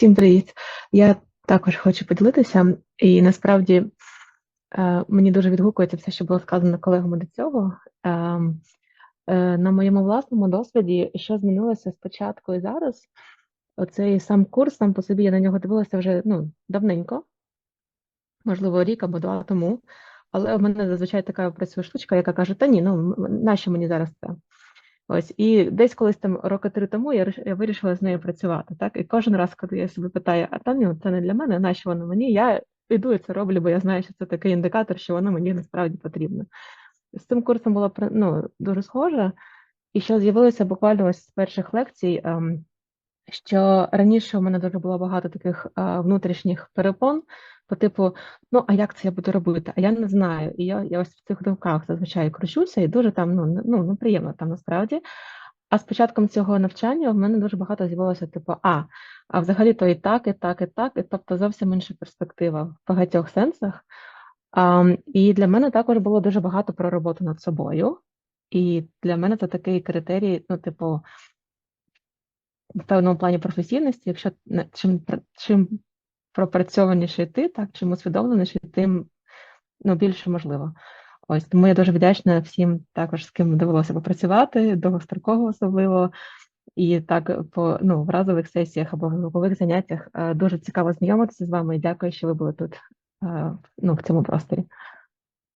Всім привіт! Я також хочу поділитися, і насправді е, мені дуже відгукується все, що було сказано колегами до цього. Е, е, на моєму власному досвіді, що змінилося спочатку і зараз, оцей сам курс сам по собі я на нього дивилася вже ну, давненько, можливо, рік або два тому. Але в мене зазвичай така працює штучка, яка каже: Та ні, ну нащо мені зараз це? Ось і десь колись там роки три тому я, я вирішила з нею працювати. Так, і кожен раз, коли я себе питаю, а та ні, це не для мене, нащо воно мені? Я іду і це роблю, бо я знаю, що це такий індикатор, що воно мені насправді потрібно. З цим курсом було ну, дуже схоже, і що з'явилося буквально ось з перших лекцій. ем, що раніше у мене дуже було багато таких внутрішніх перепон, по типу, ну а як це я буду робити? А я не знаю. І я, я ось в цих думках зазвичай кручуся, і дуже там ну, ну, неприємно там насправді. А з початком цього навчання в мене дуже багато з'явилося, типу, а, а взагалі то і так, і так, і так, і тобто зовсім інша перспектива в багатьох сенсах. А, і для мене також було дуже багато про роботу над собою. І для мене це такий критерій, ну, типу, в певному плані професійності, якщо чим, чим пропрацьованіший ти, так, чим усвідомленіший, тим ну, більше можливо. Ось тому я дуже вдячна всім також, з ким довелося попрацювати, довгостроково особливо. І так по ну, в разових сесіях або групових заняттях Е, дуже цікаво знайомитися з вами і дякую, що ви були тут е, ну, в цьому просторі.